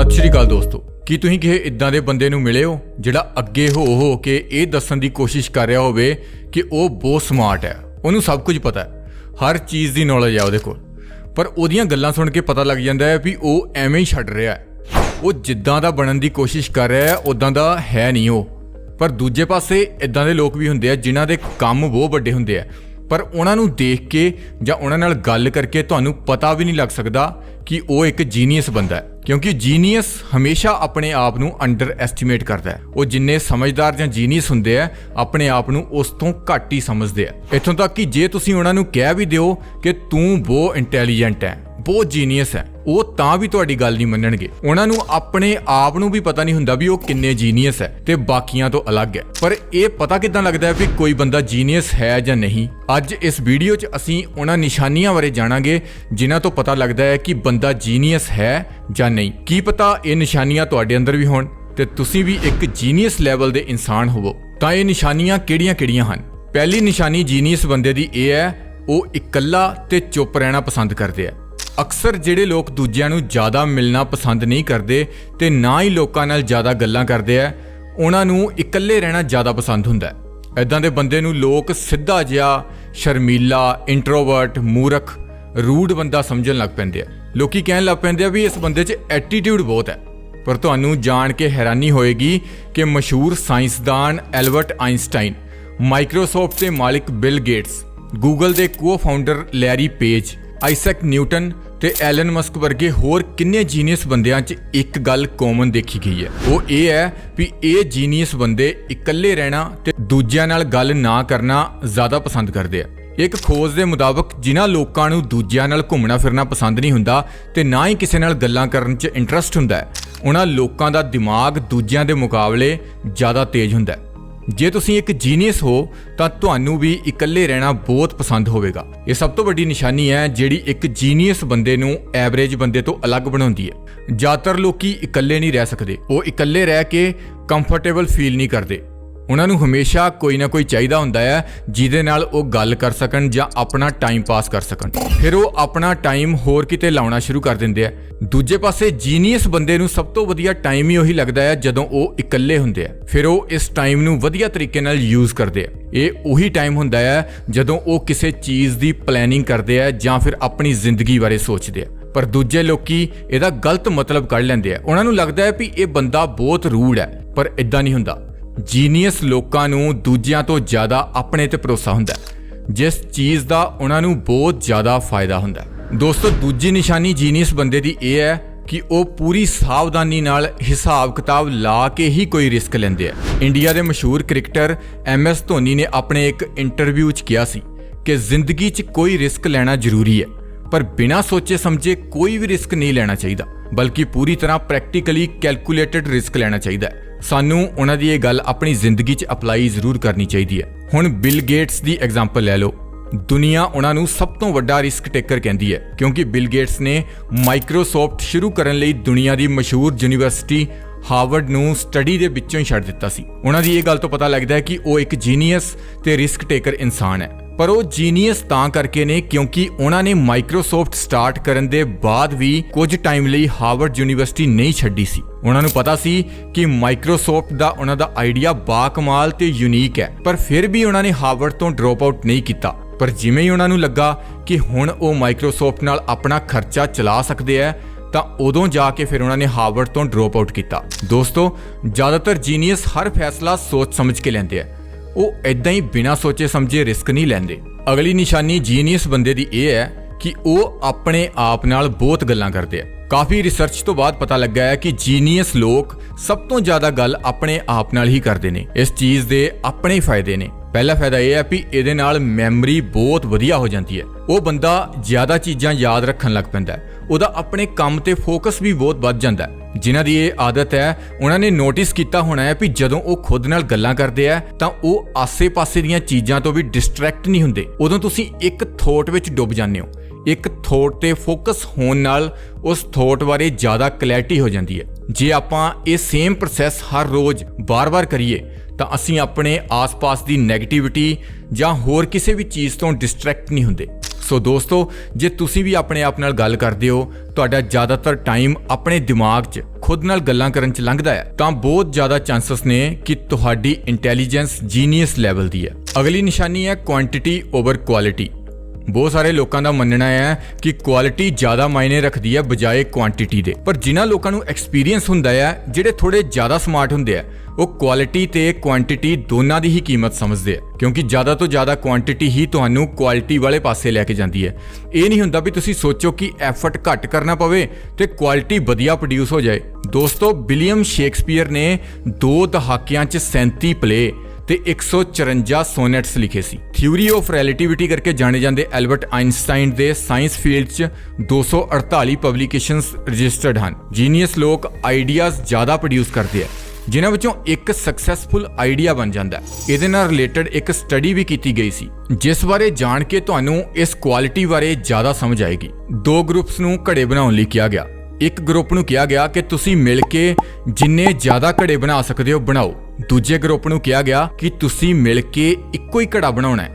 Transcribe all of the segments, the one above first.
ਸਤਿ ਸ਼੍ਰੀ ਅਕਾਲ ਦੋਸਤੋ। ਕੀ ਤੁਸੀਂ ਕਿਸੇ ਇਦਾਂ ਦੇ ਬੰਦੇ ਨੂੰ ਮਿਲੇ ਹੋ ਜਿਹੜਾ ਅੱਗੇ ਹੋ ਹੋ ਕੇ ਇਹ ਦੱਸਣ ਦੀ ਕੋਸ਼ਿਸ਼ ਕਰ ਰਿਹਾ ਹੋਵੇ ਕਿ ਉਹ ਬਹੁਤ ਸਮਾਰਟ ਹੈ? ਉਹਨੂੰ ਸਭ ਕੁਝ ਪਤਾ ਹੈ। ਹਰ ਚੀਜ਼ ਦੀ ਨੌਲੇਜ ਹੈ ਉਹਦੇ ਕੋਲ। ਪਰ ਉਹਦੀਆਂ ਗੱਲਾਂ ਸੁਣ ਕੇ ਪਤਾ ਲੱਗ ਜਾਂਦਾ ਹੈ ਵੀ ਉਹ ਐਵੇਂ ਹੀ ਛੱਡ ਰਿਹਾ ਹੈ। ਉਹ ਜਿੱਦਾਂ ਦਾ ਬਣਨ ਦੀ ਕੋਸ਼ਿਸ਼ ਕਰ ਰਿਹਾ ਹੈ ਉਦਾਂ ਦਾ ਹੈ ਨਹੀਂ ਉਹ। ਪਰ ਦੂਜੇ ਪਾਸੇ ਇਦਾਂ ਦੇ ਲੋਕ ਵੀ ਹੁੰਦੇ ਆ ਜਿਨ੍ਹਾਂ ਦੇ ਕੰਮ ਬਹੁਤ ਵੱਡੇ ਹੁੰਦੇ ਆ। ਪਰ ਉਹਨਾਂ ਨੂੰ ਦੇਖ ਕੇ ਜਾਂ ਉਹਨਾਂ ਨਾਲ ਗੱਲ ਕਰਕੇ ਤੁਹਾਨੂੰ ਪਤਾ ਵੀ ਨਹੀਂ ਲੱਗ ਸਕਦਾ ਕਿ ਉਹ ਇੱਕ ਜੀਨੀਅਸ ਬੰਦਾ ਹੈ। ਕਿਉਂਕਿ ਜੀਨੀਅਸ ਹਮੇਸ਼ਾ ਆਪਣੇ ਆਪ ਨੂੰ ਅੰਡਰ ਐਸਟੀਮੇਟ ਕਰਦਾ ਹੈ। ਉਹ ਜਿੰਨੇ ਸਮਝਦਾਰ ਜਾਂ ਜੀਨੀਅਸ ਹੁੰਦੇ ਆ, ਆਪਣੇ ਆਪ ਨੂੰ ਉਸ ਤੋਂ ਘੱਟ ਹੀ ਸਮਝਦੇ ਆ। ਇੱਥੋਂ ਤੱਕ ਕਿ ਜੇ ਤੁਸੀਂ ਉਹਨਾਂ ਨੂੰ ਕਹਿ ਵੀ ਦਿਓ ਕਿ ਤੂੰ ਬਹੁਤ ਇੰਟੈਲੀਜੈਂਟ ਹੈ, ਬਹੁਤ ਜੀਨੀਅਸ ਹੈ ਉਹ ਤਾਂ ਵੀ ਤੁਹਾਡੀ ਗੱਲ ਨਹੀਂ ਮੰਨਣਗੇ। ਉਹਨਾਂ ਨੂੰ ਆਪਣੇ ਆਪ ਨੂੰ ਵੀ ਪਤਾ ਨਹੀਂ ਹੁੰਦਾ ਵੀ ਉਹ ਕਿੰਨੇ ਜੀਨੀਅਸ ਹੈ ਤੇ ਬਾਕੀਆਂ ਤੋਂ ਅਲੱਗ ਹੈ। ਪਰ ਇਹ ਪਤਾ ਕਿਦਾਂ ਲੱਗਦਾ ਹੈ ਵੀ ਕੋਈ ਬੰਦਾ ਜੀਨੀਅਸ ਹੈ ਜਾਂ ਨਹੀਂ? ਅੱਜ ਇਸ ਵੀਡੀਓ 'ਚ ਅਸੀਂ ਉਹਨਾਂ ਨਿਸ਼ਾਨੀਆਂ ਬਾਰੇ ਜਾਣਾਂਗੇ, ਜਿਨ੍ਹਾਂ ਤੋਂ ਪਤਾ ਲੱਗਦਾ ਹੈ ਕਿ ਬੰਦਾ ਜੀਨੀਅਸ ਹੈ ਜਾਂ ਨਹੀਂ। ਕੀ ਪਤਾ ਇਹ ਨਿਸ਼ਾਨੀਆਂ ਤੁਹਾਡੇ ਅੰਦਰ ਵੀ ਹੋਣ ਤੇ ਤੁਸੀਂ ਵੀ ਇੱਕ ਜੀਨੀਅਸ ਲੈਵਲ ਦੇ ਇਨਸਾਨ ਹੋਵੋ। ਤਾਂ ਇਹ ਨਿਸ਼ਾਨੀਆਂ ਕਿਹੜੀਆਂ-ਕਿਹੜੀਆਂ ਹਨ? ਪਹਿਲੀ ਨਿਸ਼ਾਨੀ ਜੀਨੀਅਸ ਬੰਦੇ ਦੀ ਇਹ ਹੈ, ਉਹ ਇਕੱਲਾ ਤੇ ਚੁੱਪ ਰਹਿਣਾ ਪਸੰਦ ਕਰਦੇ ਆ। ਅਕਸਰ ਜਿਹੜੇ ਲੋਕ ਦੂਜਿਆਂ ਨੂੰ ਜ਼ਿਆਦਾ ਮਿਲਣਾ ਪਸੰਦ ਨਹੀਂ ਕਰਦੇ ਤੇ ਨਾ ਹੀ ਲੋਕਾਂ ਨਾਲ ਜ਼ਿਆਦਾ ਗੱਲਾਂ ਕਰਦੇ ਆ, ਉਹਨਾਂ ਨੂੰ ਇਕੱਲੇ ਰਹਿਣਾ ਜ਼ਿਆਦਾ ਪਸੰਦ ਹੁੰਦਾ ਹੈ। ਐਦਾਂ ਦੇ ਬੰਦੇ ਨੂੰ ਲੋਕ ਸਿੱਧਾ ਜਿਹਾ ਸ਼ਰਮੀਲਾ ਇੰਟਰੋਵਰਟ ਮੂਰਖ, ਰੂਡ ਬੰਦਾ ਸਮਝਣ ਲੱਗ ਪੈਂਦੇ ਆ। ਲੋਕੀ ਕਹਿਣ ਲੱਗ ਪੈਂਦੇ ਆ ਵੀ ਇਸ ਬੰਦੇ 'ਚ ਐਟੀਟਿਊਡ ਬਹੁਤ ਹੈ। ਪਰ ਤੁਹਾਨੂੰ ਜਾਣ ਕੇ ਹੈਰਾਨੀ ਹੋਏਗੀ ਕਿ ਮਸ਼ਹੂਰ ਸਾਇੰਸਦਾਨ ਐਲਬਰਟ ਆਇਨਸਟਾਈਨ ਮਾਈਕਰੋਸਾਫਟ ਦੇ ਮਾਲਿਕ ਬਿਲ ਗੇਟਸ ਗੂਗਲ ਦੇ cofounder Larry Page Isaac Newton ਤੇ ਐਲਨ ਮਸਕ ਵਰਗੇ ਹੋਰ ਕਿੰਨੇ ਜੀਨੀਅਸ ਬੰਦਿਆਂ 'ਚ ਇੱਕ ਗੱਲ ਕਾਮਨ ਦੇਖੀ ਗਈ ਹੈ? ਉਹ ਇਹ ਹੈ ਵੀ ਇਹ ਜੀਨੀਅਸ ਬੰਦੇ ਇਕੱਲੇ ਰਹਿਣਾ ਤੇ ਦੂਜਿਆਂ ਨਾਲ ਗੱਲ ਨਾ ਕਰਨਾ ਜ਼ਿਆਦਾ ਪਸੰਦ ਕਰਦੇ ਆ। ਇੱਕ ਖੋਜ ਦੇ ਮੁਤਾਬਕ ਜਿਨ੍ਹਾਂ ਲੋਕਾਂ ਨੂੰ ਦੂਜਿਆਂ ਨਾਲ ਘੁੰਮਣਾ ਫਿਰਨਾ ਪਸੰਦ ਨਹੀਂ ਹੁੰਦਾ ਤੇ ਨਾ ਹੀ ਕਿਸੇ ਨਾਲ ਗੱਲਾਂ ਕਰਨ 'ਚ ਇੰਟਰਸਟ ਹੁੰਦਾ ਉਹਨਾਂ ਲੋਕਾਂ ਦਾ ਦਿਮਾਗ ਦੂਜਿਆਂ ਦੇ ਮੁਕਾਬਲੇ ਜ਼ਿਆਦਾ ਤੇਜ਼ ਹੁੰਦਾ ਹੈ। ਜੇ ਤੁਸੀਂ ਇੱਕ ਜੀਨੀਅਸ ਹੋ, ਤਾਂ ਤੁਹਾਨੂੰ ਵੀ ਇਕੱਲੇ ਰਹਿਣਾ ਬਹੁਤ ਪਸੰਦ ਹੋਵੇਗਾ। ਇਹ ਸਭ ਤੋਂ ਵੱਡੀ ਨਿਸ਼ਾਨੀ ਹੈ, ਜਿਹੜੀ ਇੱਕ ਜੀਨੀਅਸ ਬੰਦੇ ਨੂੰ ਐਵਰੇਜ ਬੰਦੇ ਤੋਂ ਅਲੱਗ ਬਣਾਉਂਦੀ ਹੈ। ਜ਼ਿਆਦਾਤਰ ਲੋਕੀ ਇਕੱਲੇ ਨਹੀਂ ਰਹਿ ਸਕਦੇ। ਉਹ ਇਕੱਲੇ ਰਹਿ ਕੇ ਕੰਫਰਟੇਬਲ ਫੀਲ ਨਹੀਂ ਕਰਦੇ। ਉਹਨਾਂ ਨੂੰ ਹਮੇਸ਼ਾ ਕੋਈ ਨਾ ਕੋਈ ਚਾਹੀਦਾ ਹੁੰਦਾ ਹੈ, ਜਿਹਦੇ ਨਾਲ ਉਹ ਗੱਲ ਕਰ ਸਕਣ ਜਾਂ ਆਪਣਾ ਟਾਈਮ ਪਾਸ ਕਰ ਸਕਣ। ਫਿਰ ਉਹ ਆਪਣਾ ਟਾਈਮ ਹੋਰ ਕਿਤੇ ਲਾਉਣਾ ਸ਼ੁਰੂ ਕਰ ਦਿੰਦੇ ਆ। ਦੂਜੇ ਪਾਸੇ ਜੀਨੀਅਸ ਬੰਦੇ ਨੂੰ ਸਭ ਤੋਂ ਵਧੀਆ ਟਾਈਮ ਹੀ ਉਹੀ ਲੱਗਦਾ ਹੈ ਜਦੋਂ ਉਹ ਇਕੱਲੇ ਹੁੰਦੇ ਆ। ਫਿਰ ਉਹ ਇਸ ਟਾਈਮ ਨੂੰ ਵਧੀਆ ਤਰੀਕੇ ਨਾਲ ਯੂਜ਼ ਕਰਦੇ ਆ। ਇਹ ਉਹੀ ਟਾਈਮ ਹੁੰਦਾ ਹੈ ਜਦੋਂ ਉਹ ਕਿਸੇ ਚੀਜ਼ ਦੀ ਪਲੈਨਿੰਗ ਕਰਦੇ ਆ ਜਾਂ ਫਿਰ ਆਪਣੀ ਜ਼ਿੰਦਗੀ ਬਾਰੇ ਸੋਚਦੇ ਆ। ਪਰ ਦੂਜੇ ਲੋਕੀ ਇਹਦਾ ਗਲਤ ਮਤਲਬ ਕੱਢ ਲੈਂਦੇ ਆ। ਉਹਨਾਂ ਨੂੰ ਲੱਗਦਾ ਹੈ ਵੀ ਇਹ ਬੰਦਾ ਬਹੁਤ ਰੂਡ ਹੈ, ਪਰ ਇਦਾਂ ਨਹੀਂ ਹੁੰਦਾ। ਜੀਨੀਅਸ ਲੋਕਾਂ ਨੂੰ ਦੂਜਿਆਂ ਤੋਂ ਜ਼ਿਆਦਾ ਆਪਣੇ ਤੇ ਭਰੋਸਾ ਹੁੰਦਾ ਹੈ, ਜਿਸ ਚੀਜ਼ ਦਾ ਉਹਨਾਂ ਨੂੰ ਬਹੁਤ ਜ਼ਿਆਦਾ ਫਾਇਦਾ ਹੁੰਦਾ ਹੈ। ਦੋਸਤੋ, ਦੂਜੀ ਨਿਸ਼ਾਨੀ ਜੀਨੀਅਸ ਬੰਦੇ ਦੀ ਇਹ ਹੈ ਕਿ ਉਹ ਪੂਰੀ ਸਾਵਧਾਨੀ ਨਾਲ ਹਿਸਾਬ ਕਿਤਾਬ ਲਾ ਕੇ ਹੀ ਕੋਈ ਰਿਸਕ ਲੈਂਦੇ ਆ। ਇੰਡੀਆ ਦੇ ਮਸ਼ਹੂਰ ਕ੍ਰਿਕਟਰ ਐਮ ਐਸ ਧੋਨੀ ਨੇ ਆਪਣੇ ਇੱਕ ਇੰਟਰਵਿਊ 'ਚ ਕਿਹਾ ਸੀ ਕਿ ਜ਼ਿੰਦਗੀ 'ਚ ਕੋਈ ਰਿਸਕ ਲੈਣਾ ਜ਼ਰੂਰੀ ਹੈ, ਪਰ ਬਿਨਾਂ ਸੋਚੇ ਸਮਝੇ ਕੋਈ ਵੀ ਰਿਸਕ ਨਹੀਂ ਲੈਣਾ ਚਾਹੀਦਾ, ਬਲਕਿ ਪੂਰੀ ਤਰ੍ਹਾਂ ਪ੍ਰੈਕਟੀਕਲੀ ਕੈਲਕੂਲੇਟਡ ਰਿਸਕ ਲੈਣਾ ਚਾਹੀਦਾ ਹੈ। ਸਾਨੂੰ ਉਹਨਾਂ ਦੀ ਇਹ ਗੱਲ ਆਪਣੀ ਜ਼ਿੰਦਗੀ 'ਚ ਅਪਲਾਈ ਜ਼ਰੂਰ ਕਰਨੀ ਚਾਹੀਦੀ ਹੈ। ਹੁਣ ਬਿਲ ਗੇਟਸ ਦੀ ਐਗਜ਼ਾਮਪਲ ਲੈ ਲਓ। ਦੁਨੀਆ ਉਹਨਾਂ ਨੂੰ ਸਭ ਤੋਂ ਵੱਡਾ ਰਿਸਕ ਟੇਕਰ ਕਹਿੰਦੀ ਹੈ, ਕਿਉਂਕਿ ਬਿਲ ਗੇਟਸ ਨੇ ਮਾਈਕਰੋਸਾਫਟ ਸ਼ੁਰੂ ਕਰਨ ਲਈ ਦੁਨੀਆ ਦੀ ਮਸ਼ਹੂਰ ਯੂਨੀਵਰਸਿਟੀ ਹਾਰਵਰਡ ਨੂੰ ਸਟੱਡੀ ਦੇ ਵਿੱਚੋਂ ਹੀ ਛੱਡ ਦਿੱਤਾ ਸੀ। ਉਹਨਾਂ ਦੀ ਇਹ ਗੱਲ ਤੋਂ ਪਤਾ ਲੱਗਦਾ ਹੈ ਕਿ ਉਹ ਇੱਕ ਜੀਨੀਅਸ ਤੇ ਰਿਸਕ ਟੇਕਰ ਇਨਸਾਨ ਹੈ। ਪਰ ਉਹ ਜੀਨੀਅਸ ਤਾਂ ਕਰਕੇ ਨੇ ਕਿਉਂਕਿ ਉਹਨਾਂ ਨੇ ਮਾਈਕਰੋਸਾਫਟ ਸਟਾਰਟ ਕਰਨ ਦੇ ਬਾਅਦ ਵੀ ਕੁਝ ਟਾਈਮ ਲਈ ਹਾਰਵਰਡ ਯੂਨੀਵਰਸਿਟੀ ਨਹੀਂ ਛੱਡੀ ਸੀ। ਉਹਨਾਂ ਨੂੰ ਪਤਾ ਸੀ ਕਿ ਮਾਈਕਰੋਸਾਫਟ ਦਾ ਉਹਨਾਂ ਦਾ ਆਈਡੀਆ ਬਾਕਮਾਲ ਤੇ ਯੂਨੀਕ ਹੈ, ਪਰ ਫਿਰ ਵੀ ਉਹਨਾਂ ਨੇ ਹਾਰਵਰਡ ਤੋਂ ਡ੍ਰੌਪ ਆਊਟ ਨਹੀਂ ਕੀਤਾ। ਪਰ ਜਿਵੇਂ ਹੀ ਉਹਨਾਂ ਨੂੰ ਲੱਗਾ ਕਿ ਹੁਣ ਉਹ ਮਾਈਕਰੋਸਾਫਟ ਨਾਲ ਆਪਣਾ ਖਰਚਾ ਚਲਾ ਸਕਦੇ ਆ ਤਾਂ ਉਦੋਂ ਜਾ ਕੇ ਫਿਰ ਉਹਨਾਂ ਨੇ ਹਾਰਵਰਡ ਤੋਂ ਡ੍ਰੌਪ ਆਊਟ ਕੀਤਾ। ਦੋਸਤੋ, ਜ਼ਿਆਦਾਤਰ ਜੀਨੀਅਸ ਹਰ ਫੈਸਲਾ ਸੋਚ ਸਮਝ ਕੇ ਲੈਂਦੇ ਆ ਉਹ ਐਦਾਂ ਹੀ ਬਿਨਾਂ ਸੋਚੇ ਸਮਝੇ ਰਿਸਕ ਨਹੀਂ ਲੈਂਦੇ। ਅਗਲੀ ਨਿਸ਼ਾਨੀ ਜੀਨੀਅਸ ਬੰਦੇ ਦੀ ਇਹ ਹੈ ਕਿ ਉਹ ਆਪਣੇ ਆਪ ਨਾਲ ਬਹੁਤ ਗੱਲਾਂ ਕਰਦੇ ਆ। ਕਾਫੀ ਰਿਸਰਚ ਤੋਂ ਬਾਅਦ ਪਤਾ ਲੱਗਾ ਹੈ ਕਿ ਜੀਨੀਅਸ ਲੋਕ ਸਭ ਤੋਂ ਜ਼ਿਆਦਾ ਗੱਲ ਆਪਣੇ ਆਪ ਨਾਲ ਹੀ ਕਰਦੇ ਨੇ। ਇਸ ਚੀਜ਼ ਦੇ ਆਪਣੇ ਫਾਇਦੇ ਨੇ। ਪਹਿਲਾ ਫਾਇਦਾ ਇਹ ਹੈ ਵੀ ਇਹਦੇ ਨਾਲ ਮੈਮਰੀ ਬਹੁਤ ਵਧੀਆ ਹੋ ਜਾਂਦੀ ਹੈ। ਉਹ ਬੰਦਾ ਜ਼ਿਆਦਾ ਚੀਜ਼ਾਂ ਯਾਦ ਰੱਖਣ ਲੱਗ ਪੈਂਦਾ ਹੈ। ਉਹਦਾ ਆਪਣੇ ਕੰਮ ਤੇ ਫੋਕਸ ਵੀ ਬਹੁਤ ਵੱਧ ਜਾਂਦਾ ਹੈ। ਜਿਨ੍ਹਾਂ ਦੀ ਇਹ ਆਦਤ ਹੈ, ਉਹਨਾਂ ਨੇ ਨੋਟਿਸ ਕੀਤਾ ਹੋਣਾ ਹੈ ਵੀ ਜਦੋਂ ਉਹ ਖੁਦ ਨਾਲ ਗੱਲਾਂ ਕਰਦੇ ਆ, ਤਾਂ ਉਹ ਆਸੇ-ਪਾਸੇ ਦੀਆਂ ਚੀਜ਼ਾਂ ਤੋਂ ਵੀ ਡਿਸਟਰੈਕਟ ਨਹੀਂ ਹੁੰਦੇ। ਉਦੋਂ ਤੁਸੀਂ ਇੱਕ ਥੋਟ ਵਿੱਚ ਡੁੱਬ ਜਾਂਦੇ ਹੋ। ਇੱਕ ਥੋਟ ਤੇ ਫੋਕਸ ਹੋਣ ਨਾਲ ਉਸ ਥੋਟ ਬਾਰੇ ਜ਼ਿਆਦਾ ਕਲੈਰਿਟੀ ਹੋ ਜਾਂਦੀ ਹੈ। ਜੇ ਆਪਾਂ ਇਹ ਸੇਮ ਪ੍ਰੋਸੈਸ ਹਰ ਰੋਜ਼ ਬਾਰ-ਬਾਰ ਕਰੀਏ, ਤਾਂ ਅਸੀਂ ਆਪਣੇ ਆਸ-ਪਾਸ ਦੀ 네ਗੇਟਿਵਿਟੀ ਜਾਂ ਹੋਰ ਕਿਸੇ ਵੀ ਚੀਜ਼ ਤੋਂ ਡਿਸਟਰੈਕਟ ਨਹੀਂ ਹੁੰਦੇ। ਸੋ ਦੋਸਤੋ, ਜੇ ਤੁਸੀਂ ਵੀ ਆਪਣੇ ਆਪ ਨਾਲ ਗੱਲ ਕਰਦੇ ਹੋ, ਤੁਹਾਡਾ ਜ਼ਿਆਦਾਤਰ ਟਾਈਮ ਆਪਣੇ ਦਿਮਾਗ 'ਚ, ਖੁਦ ਨਾਲ ਗੱਲਾਂ ਕਰਨ 'ਚ ਲੰਘਦਾ ਹੈ, ਤਾਂ ਬਹੁਤ ਜ਼ਿਆਦਾ ਚਾਂਸਸ ਨੇ ਕਿ ਤੁਹਾਡੀ ਇੰਟੈਲੀਜੈਂਸ ਜੀਨੀਅਸ ਲੈਵਲ ਦੀ ਹੈ। ਅਗਲੀ ਨਿਸ਼ਾਨੀ ਹੈ ਕੁਆਂਟੀਟੀ ਓਵਰ ਕੁਆਲਿਟੀ ਬਹੁਤ ਸਾਰੇ ਲੋਕਾਂ ਦਾ ਮੰਨਣਾ ਹੈ ਕਿ ਕੁਆਲਿਟੀ ਜ਼ਿਆਦਾ ਮਾਇਨੇ ਰੱਖਦੀ ਹੈ ਬਜਾਏ ਕੁਆਂਟੀਟੀ ਦੇ। ਪਰ ਜਿਨ੍ਹਾਂ ਲੋਕਾਂ ਨੂੰ ਐਕਸਪੀਰੀਅੰਸ ਹੁੰਦਾ ਹੈ, ਜਿਹੜੇ ਥੋੜੇ ਜ਼ਿਆਦਾ ਸਮਾਰਟ ਹੁੰਦੇ ਆ, ਉਹ ਕੁਆਲਿਟੀ ਤੇ ਕੁਆਂਟੀਟੀ ਦੋਨਾਂ ਦੀ ਹੀ ਕੀਮਤ ਸਮਝਦੇ ਆ। ਕਿਉਂਕਿ ਜ਼ਿਆਦਾ ਤੋਂ ਜ਼ਿਆਦਾ ਕੁਆਂਟੀਟੀ ਹੀ ਤੁਹਾਨੂੰ ਕੁਆਲਿਟੀ ਵਾਲੇ ਪਾਸੇ ਲੈ ਕੇ ਜਾਂਦੀ ਹੈ। ਇਹ ਨਹੀਂ ਹੁੰਦਾ ਵੀ ਤੁਸੀਂ ਸੋਚੋ ਕਿ ਐਫਰਟ ਘੱਟ ਕਰਨਾ ਪਵੇ ਤੇ ਕੁਆਲਿਟੀ ਵਧੀਆ ਪ੍ਰੋਡਿਊਸ ਹੋ ਜਾਏ। ਦੋਸਤੋ ਵਿਲੀਅਮ ਸ਼ੇਕਸਪੀਅਰ ਨੇ ਦੋ ਦਹਾਕਿਆਂ 'ਚ 37 ਪਲੇ ਤੇ 154 ਸੋਨੈਟਸ ਲਿਖੇ ਸੀ। ਥਿਊਰੀ ਆਫ ਰਿਲੇਟਿਵਿਟੀ ਕਰਕੇ ਜਾਣੇ ਜਾਂਦੇ ਐਲਬਰਟ ਆਇਨਸਟਾਈਨ ਦੇ ਸਾਇੰਸ ਫੀਲਡ 'ਚ 248 ਪਬਲੀਕੇਸ਼ਨਸ ਰਜਿਸਟਰਡ ਹਨ। ਜੀਨੀਅਸ ਲੋਕ ਆਈਡੀਆਜ਼ ਜ਼ਿਆਦਾ ਪ੍ਰੋਡਿਊਸ ਕਰਦੇ ਆ, ਜਿਨ੍ਹਾਂ ਵਿੱਚੋਂ ਇੱਕ ਸਕਸੈਸਫੁਲ ਆਈਡੀਆ ਬਣ ਜਾਂਦਾ ਹੈ। ਇਹਦੇ ਨਾਲ ਰਿਲੇਟਡ ਇੱਕ ਸਟੱਡੀ ਵੀ ਕੀਤੀ ਗਈ ਸੀ, ਜਿਸ ਬਾਰੇ ਜਾਣ ਕੇ ਤੁਹਾਨੂੰ ਇਸ ਕੁਆਲਿਟੀ ਬਾਰੇ ਜ਼ਿਆਦਾ ਸਮਝ ਆਏਗੀ। ਦੋ ਗਰੁੱਪਸ ਨੂੰ ਘੜੇ ਬਣਾਉਣ ਲਈ ਕਿਹਾ ਗਿਆ। ਇੱਕ ਗਰੁੱਪ ਨੂੰ ਕਿਹਾ ਗਿਆ ਕਿ ਤੁਸੀਂ ਮਿਲ ਕੇ ਜਿੰਨੇ ਜ਼ਿਆਦਾ ਘੜੇ ਬਣਾ ਸਕਦੇ ਹੋ, ਬਣਾਓ। ਦੂਜੇ ਗਰੁੱਪ ਨੂੰ ਕਿਹਾ ਗਿਆ ਕਿ ਤੁਸੀਂ ਮਿਲ ਕੇ ਇੱਕੋ ਹੀ ਘੜਾ ਬਣਾਉਣਾ ਹੈ,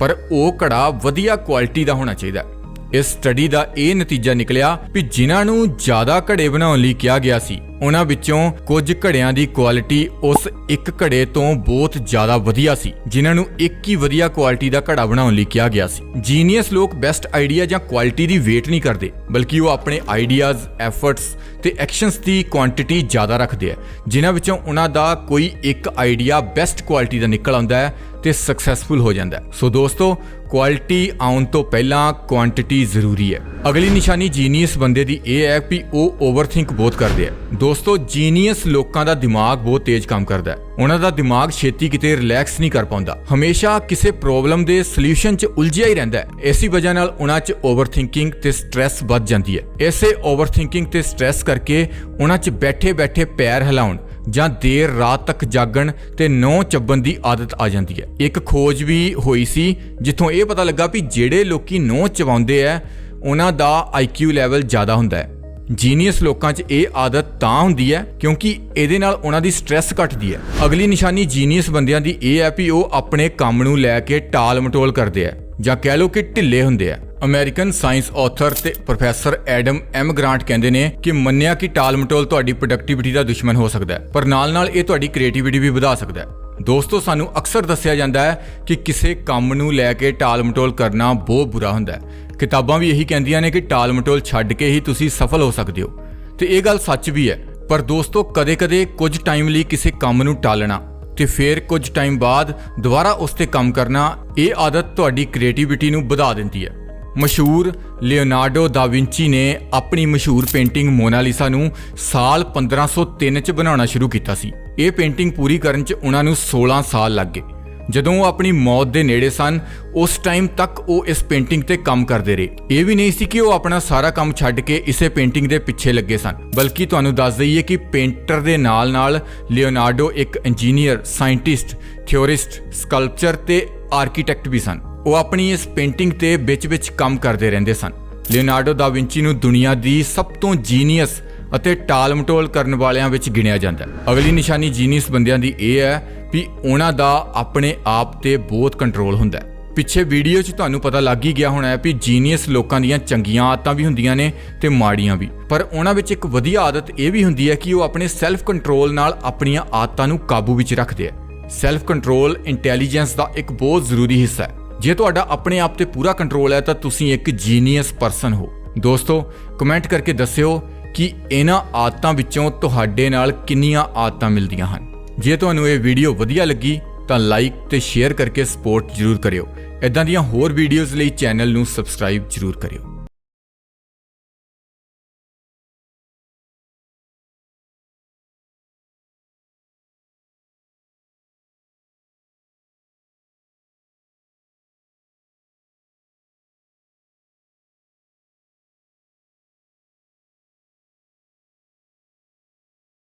ਪਰ ਉਹ ਘੜਾ ਵਧੀਆ ਕੁਆਲਿਟੀ ਦਾ ਹੋਣਾ ਚਾਹੀਦਾ ਇਸ ਸਟੱਡੀ ਦਾ ਇਹ ਨਤੀਜਾ ਨਿਕਲਿਆ ਕਿ ਜਿਨ੍ਹਾਂ ਨੂੰ ਜ਼ਿਆਦਾ ਘੜੇ ਬਣਾਉਣ ਲਈ ਕਿਹਾ ਗਿਆ ਸੀ ਉਹਨਾਂ ਵਿੱਚੋਂ ਕੁਝ ਘੜਿਆਂ ਦੀ ਕੁਆਲਿਟੀ ਉਸ ਇੱਕ ਘੜੇ ਤੋਂ ਬਹੁਤ ਜ਼ਿਆਦਾ ਵਧੀਆ ਸੀ, ਜਿਨ੍ਹਾਂ ਨੂੰ ਇੱਕ ਹੀ ਵਧੀਆ ਕੁਆਲਿਟੀ ਦਾ ਘੜਾ ਬਣਾਉਣ ਲਈ ਕਿਹਾ ਗਿਆ ਸੀ। ਜੀਨੀਅਸ ਲੋਕ ਬੈਸਟ ਆਈਡੀਆ ਜਾਂ ਕੁਆਲਿਟੀ ਦੀ ਵੇਟ ਨਹੀਂ ਕਰਦੇ, ਬਲਕਿ ਉਹ ਆਪਣੇ ਆਈਡੀਆਜ਼ ਐਫਰਟਸ ਤੇ ਐਕਸ਼ਨਸ ਦੀ ਕੁਆਂਟੀਟੀ ਜ਼ਿਆਦਾ ਰੱਖਦੇ ਆ, ਜਿਨ੍ਹਾਂ ਵਿੱਚੋਂ ਉਹਨਾਂ ਦਾ ਕੋਈ ਇੱਕ ਆਈਡੀਆ ਬੈਸਟ ਕੁਆਲਿਟੀ ਦਾ ਨਿਕਲ ਆਉਂਦਾ ਹੈ ਤੇ ਸਕਸੈਸਫੁਲ ਹੋ ਜਾਂਦਾ ਸੋ ਦੋਸਤੋ ਕੁਆਲਿਟੀ ਆਉਣ ਤੋਂ ਪਹਿਲਾਂ ਕੁਆਂਟੀਟੀ ਜ਼ਰੂਰੀ ਹੈ। ਅਗਲੀ ਨਿਸ਼ਾਨੀ ਜੀਨੀਅਸ ਬੰਦੇ ਦੀ ਇਹ ਹੈ ਕਿ ਉਹ ਓਵਰਥਿੰਕ ਬਹੁਤ ਕਰਦੇ ਆ। ਦੋਸਤੋ ਜੀਨੀਅਸ ਲੋਕਾਂ ਦਾ ਦਿਮਾਗ ਬਹੁਤ ਤੇਜ਼ ਕੰਮ ਕਰਦਾ ਹੈ। ਉਹਨਾਂ ਦਾ ਦਿਮਾਗ ਛੇਤੀ ਕਿਤੇ ਰਿਲੈਕਸ ਨਹੀਂ ਕਰ ਪਾਉਂਦਾ। ਹਮੇਸ਼ਾ ਕਿਸੇ ਪ੍ਰੋਬਲਮ ਦੇ ਸੋਲੂਸ਼ਨ 'ਚ ਉਲਝਿਆ ਹੀ ਰਹਿੰਦਾ ਹੈ। ਵਜ੍ਹਾ ਨਾਲ ਉਹਨਾਂ 'ਚ ਓਵਰ ਥਿੰਕਿੰਗ ਤੇ ਸਟ੍ਰੈਸ ਵੱਧ ਜਾਂਦੀ ਹੈ। ਇਸੇ ਓਵਰਥਿੰਕਿੰਗ ਤੇ ਸਟ੍ਰੈਸ ਕਰਕੇ ਉਹਨਾਂ 'ਚ ਬੈਠੇ-ਬੈਠੇ ਪੈਰ ਹਿਲਾਉਣ ਜਾਂ ਦੇਰ ਰਾਤ ਤੱਕ ਜਾਗਣ ਤੇ ਨੌ ਚੱਬਣ ਦੀ ਆਦਤ ਆ ਜਾਂਦੀ ਹੈ। ਇੱਕ ਖੋਜ ਵੀ ਹੋਈ ਸੀ, ਜਿੱਥੋਂ ਇਹ ਪਤਾ ਲੱਗਾ ਵੀ ਜਿਹੜੇ ਲੋਕੀ ਨੌ ਚਬਾਉਂਦੇ ਆ, ਉਹਨਾਂ ਦਾ ਆਈਕਿਊ ਲੈਵਲ ਜ਼ਿਆਦਾ ਹੁੰਦਾ ਹੈ। ਜੀਨੀਅਸ ਲੋਕਾਂ 'ਚ ਇਹ ਆਦਤ ਤਾਂ ਹੁੰਦੀ ਹੈ ਕਿਉਂਕਿ ਇਹਦੇ ਨਾਲ ਉਹਨਾਂ ਦੀ ਸਟ्रेस ਘਟਦੀ ਹੈ। ਅਗਲੀ ਨਿਸ਼ਾਨੀ ਜੀਨੀਅਸ ਬੰਦਿਆਂ ਦੀ ਇਹ ਹੈ ਵੀ ਉਹ ਆਪਣੇ ਕੰਮ ਨੂੰ ਲੈ ਕੇ ਟਾਲ ਮਟੋਲ ਕਰਦੇ ਆ ਜਾਂ ਕਹਿ ਲਓ ਕਿ ਢਿੱਲੇ ਹੁੰਦੇ ਆ ਅਮਰੀਕਨ ਸਾਇੰਸ ਆਥਰ ਤੇ ਪ੍ਰੋਫੈਸਰ ਐਡਮ ਐਮ ਗ੍ਰਾਂਟ ਕਹਿੰਦੇ ਨੇ ਕਿ ਮੰਨਿਆ ਕਿ ਟਾਲ ਮਟੋਲ ਤੁਹਾਡੀ ਪ੍ਰੋਡਕਟਿਵਿਟੀ ਦਾ ਦੁਸ਼ਮਣ ਹੋ ਸਕਦਾ ਹੈ, ਪਰ ਨਾਲ-ਨਾਲ ਇਹ ਤੁਹਾਡੀ ਕ੍ਰੀਏਟੀਵਿਟੀ ਵੀ ਵਧਾ ਸਕਦਾ ਹੈ। ਦੋਸਤੋ, ਸਾਨੂੰ ਅਕਸਰ ਦੱਸਿਆ ਜਾਂਦਾ ਹੈ ਕਿ ਕਿਸੇ ਕੰਮ ਨੂੰ ਲੈ ਕੇ ਟਾਲ ਮਟੋਲ ਕਰਨਾ ਬਹੁਤ ਬੁਰਾ ਹੁੰਦਾ ਹੈ। ਕਿਤਾਬਾਂ ਵੀ ਇਹੀ ਕਹਿੰਦੀਆਂ ਨੇ ਕਿ ਟਾਲ ਮਟੋਲ ਛੱਡ ਕੇ ਹੀ ਤੁਸੀਂ ਸਫਲ ਹੋ ਸਕਦੇ ਹੋ। ਤੇ ਇਹ ਗੱਲ ਸੱਚ ਵੀ ਹੈ, ਪਰ ਦੋਸਤੋ, ਕਦੇ-ਕਦੇ ਕੁਝ ਟਾਈਮ ਲਈ ਕਿਸੇ ਕੰਮ ਨੂੰ ਟਾਲਣਾ ਤੇ ਫਿਰ ਕੁਝ ਟਾਈਮ ਬਾਅਦ ਦੁਬਾਰਾ ਉਸ ਤੇ ਕੰਮ ਕਰਨਾ, ਇਹ ਆਦਤ ਤੁਹਾਡੀ ਕ੍ਰੀਏਟੀਵਿਟੀ ਨੂੰ ਵਧਾ ਦਿੰਦੀ ਹੈ। ਮਸ਼ਹੂਰ ਲਿਓਨਾਰਡੋ ਦਾ ਵਿੰਚੀ ਨੇ ਆਪਣੀ ਮਸ਼ਹੂਰ ਪੇਂਟਿੰਗ ਮੋਨਾਲੀਸਾ ਨੂੰ ਸਾਲ 1503 ਚ ਬਣਾਉਣਾ ਸ਼ੁਰੂ ਕੀਤਾ ਸੀ। ਇਹ ਪੇਂਟਿੰਗ ਪੂਰੀ ਕਰਨ ਚ ਉਹਨਾਂ ਨੂੰ 16 ਸਾਲ ਲੱਗ ਗਏ। ਜਦੋਂ ਉਹ ਆਪਣੀ ਮੌਤ ਦੇ ਨੇੜੇ ਸਨ, ਉਸ ਟਾਈਮ ਤੱਕ ਉਹ ਇਸ ਪੇਂਟਿੰਗ ਤੇ ਕੰਮ ਕਰਦੇ ਰਹੇ। ਇਹ ਵੀ ਨਹੀਂ ਸੀ ਕਿ ਉਹ ਆਪਣਾ ਸਾਰਾ ਕੰਮ ਛੱਡ ਕੇ ਇਸੇ ਪੇਂਟਿੰਗ ਦੇ ਪਿੱਛੇ ਲੱਗੇ ਸਨ, ਬਲਕਿ ਤੁਹਾਨੂੰ ਦੱਸ ਦਈਏ ਕਿ ਪੇਂਟਰ ਦੇ ਨਾਲ-ਨਾਲ ਲਿਓਨਾਰਡੋ ਇੱਕ ਇੰਜੀਨੀਅਰ, ਸਾਇੰਟਿਸਟ, ਥਿਓਰਿਸਟ, ਸਕਲਪਚਰ ਤੇ ਆਰਕੀਟੈਕਟ ਵੀ ਸਨ। ਉਹ ਆਪਣੀ ਇਸ ਪੇਂਟਿੰਗ ਤੇ ਵਿੱਚ-ਵਿੱਚ ਕੰਮ ਕਰਦੇ ਰਹਿੰਦੇ ਸਨ। ਲਿਓਨਾਰਡੋ ਦਾ ਵਿੰਚੀ ਨੂੰ ਦੁਨੀਆ ਦੀ ਸਭ ਤੋਂ ਜੀਨੀਅਸ ਅਤੇ ਟਾਲ-ਮਟੋਲ ਕਰਨ ਵਾਲਿਆਂ ਵਿੱਚ ਗਿਣਿਆ ਜਾਂਦਾ ਹੈ। ਅਗਲੀ ਨਿਸ਼ਾਨੀ ਜੀਨੀਅਸ ਬੰਦਿਆਂ ਦੀ ਇਹ ਹੈ ਵੀ ਉਹਨਾਂ ਦਾ ਆਪਣੇ ਆਪ ਤੇ ਬਹੁਤ ਕੰਟਰੋਲ ਹੁੰਦਾ ਹੈ। ਪਿੱਛੇ ਵੀਡੀਓ 'ਚ ਤੁਹਾਨੂੰ ਪਤਾ ਲੱਗ ਹੀ ਗਿਆ ਹੋਣਾ ਹੈ ਵੀ ਜੀਨੀਅਸ ਲੋਕਾਂ ਦੀਆਂ ਚੰਗੀਆਂ ਆਦਤਾਂ ਵੀ ਹੁੰਦੀਆਂ ਨੇ ਤੇ ਮਾੜੀਆਂ ਵੀ। ਪਰ ਉਹਨਾਂ ਵਿੱਚ ਇੱਕ ਵਧੀਆ ਆਦਤ ਇਹ ਵੀ ਹੁੰਦੀ ਹੈ ਕਿ ਉਹ ਆਪਣੇ ਸੈਲਫ ਕੰਟਰੋਲ ਨਾਲ ਆਪਣੀਆਂ ਆਦਤਾਂ ਨੂੰ ਕਾਬੂ ਵਿੱਚ ਰੱਖਦੇ ਆ ਸੈਲਫ ਕੰਟਰੋਲ ਇੰਟੈਲੀਜੈਂਸ ਦਾ ਇੱਕ ਬਹੁਤ ਜ਼ਰੂਰੀ ਹਿੱਸਾ ਹੈ। ਜੇ ਤੁਹਾਡਾ ਆਪਣੇ ਆਪ ਤੇ ਪੂਰਾ ਕੰਟਰੋਲ ਹੈ ਤਾਂ ਤੁਸੀਂ ਇੱਕ ਜੀਨੀਅਸ ਪਰਸਨ ਹੋ। ਦੋਸਤੋ ਕਮੈਂਟ ਕਰਕੇ ਦੱਸਿਓ ਕਿ ਇਹਨਾਂ ਆਦਤਾਂ ਵਿੱਚੋਂ ਤੁਹਾਡੇ ਨਾਲ ਕਿੰਨੀਆਂ ਆਦਤਾਂ ਮਿਲਦੀਆਂ ਹਨ। ਜੇ ਤੁਹਾਨੂੰ ਇਹ ਵੀਡੀਓ ਵਧੀਆ ਲੱਗੀ, ਤਾਂ ਲਾਈਕ ਤੇ ਸ਼ੇਅਰ ਕਰਕੇ ਸਪੋਰਟ ਜ਼ਰੂਰ ਕਰਿਓ। ਇਦਾਂ ਦੀਆਂ ਹੋਰ ਵੀਡੀਓਜ਼ ਲਈ ਚੈਨਲ ਨੂੰ ਸਬਸਕ੍ਰਾਈਬ ਜ਼ਰੂਰ ਕਰਿਓ।